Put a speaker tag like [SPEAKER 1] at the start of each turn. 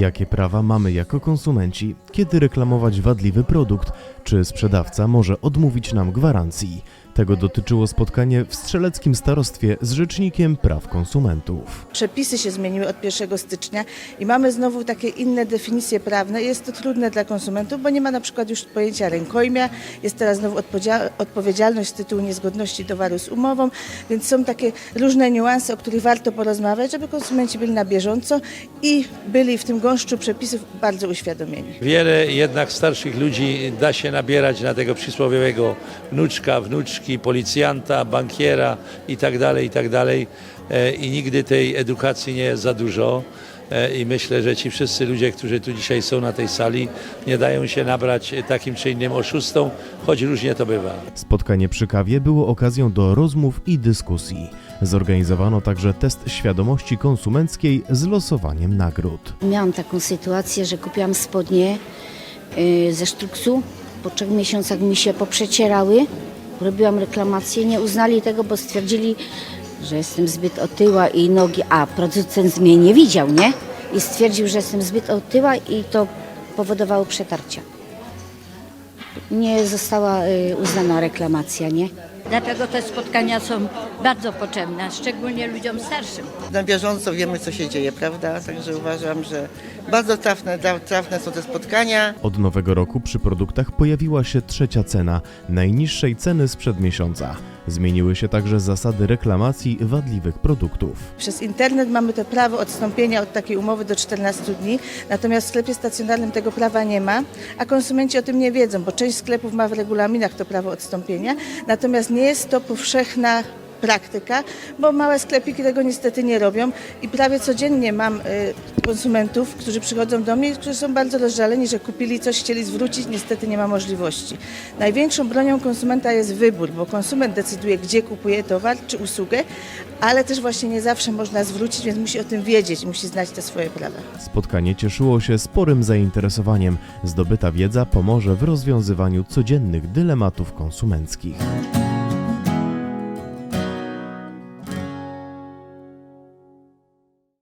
[SPEAKER 1] Jakie prawa mamy jako konsumenci? Kiedy reklamować wadliwy produkt? Czy sprzedawca może odmówić nam gwarancji? Tego dotyczyło spotkanie w Strzeleckim Starostwie z Rzecznikiem Praw Konsumentów.
[SPEAKER 2] Przepisy się zmieniły od 1 stycznia i mamy znowu takie inne definicje prawne. Jest to trudne dla konsumentów, bo nie ma na przykład już pojęcia rękojmia. Jest teraz znowu odpowiedzia- odpowiedzialność z tytułu niezgodności towaru z umową, więc są takie różne niuanse, o których warto porozmawiać, żeby konsumenci byli na bieżąco i byli w tym gąszczu przepisów bardzo uświadomieni.
[SPEAKER 3] Wiele jednak starszych ludzi da się nabierać na tego przysłowiowego wnuczka, wnuczki, policjanta, bankiera i tak dalej, i tak dalej. E, I nigdy tej edukacji nie jest za dużo. E, I myślę, że ci wszyscy ludzie, którzy tu dzisiaj są na tej sali, nie dają się nabrać takim czy innym oszustom, choć różnie to bywa.
[SPEAKER 1] Spotkanie przy kawie było okazją do rozmów i dyskusji. Zorganizowano także test świadomości konsumenckiej z losowaniem nagród.
[SPEAKER 4] Miałam taką sytuację, że kupiłam spodnie y, ze sztuksu. Po trzech miesiącach mi się poprzecierały. Robiłam reklamację, nie uznali tego, bo stwierdzili, że jestem zbyt otyła i nogi. A producent mnie nie widział, nie? I stwierdził, że jestem zbyt otyła i to powodowało przetarcia. Nie została y, uznana reklamacja, nie?
[SPEAKER 5] Dlatego te spotkania są bardzo potrzebne, szczególnie ludziom starszym.
[SPEAKER 6] Na bieżąco wiemy, co się dzieje, prawda? Także uważam, że bardzo trafne, trafne są te spotkania.
[SPEAKER 1] Od nowego roku przy produktach pojawiła się trzecia cena, najniższej ceny sprzed miesiąca. Zmieniły się także zasady reklamacji wadliwych produktów.
[SPEAKER 2] Przez internet mamy to prawo odstąpienia od takiej umowy do 14 dni, natomiast w sklepie stacjonarnym tego prawa nie ma, a konsumenci o tym nie wiedzą, bo część sklepów ma w regulaminach to prawo odstąpienia, natomiast nie jest to powszechna praktyka, bo małe sklepiki tego niestety nie robią i prawie codziennie mam y, konsumentów, którzy przychodzą do mnie, którzy są bardzo rozżaleni, że kupili coś, chcieli zwrócić, niestety nie ma możliwości. Największą bronią konsumenta jest wybór, bo konsument decyduje, gdzie kupuje towar czy usługę, ale też właśnie nie zawsze można zwrócić, więc musi o tym wiedzieć, musi znać te swoje prawa.
[SPEAKER 1] Spotkanie cieszyło się sporym zainteresowaniem. Zdobyta wiedza pomoże w rozwiązywaniu codziennych dylematów konsumenckich.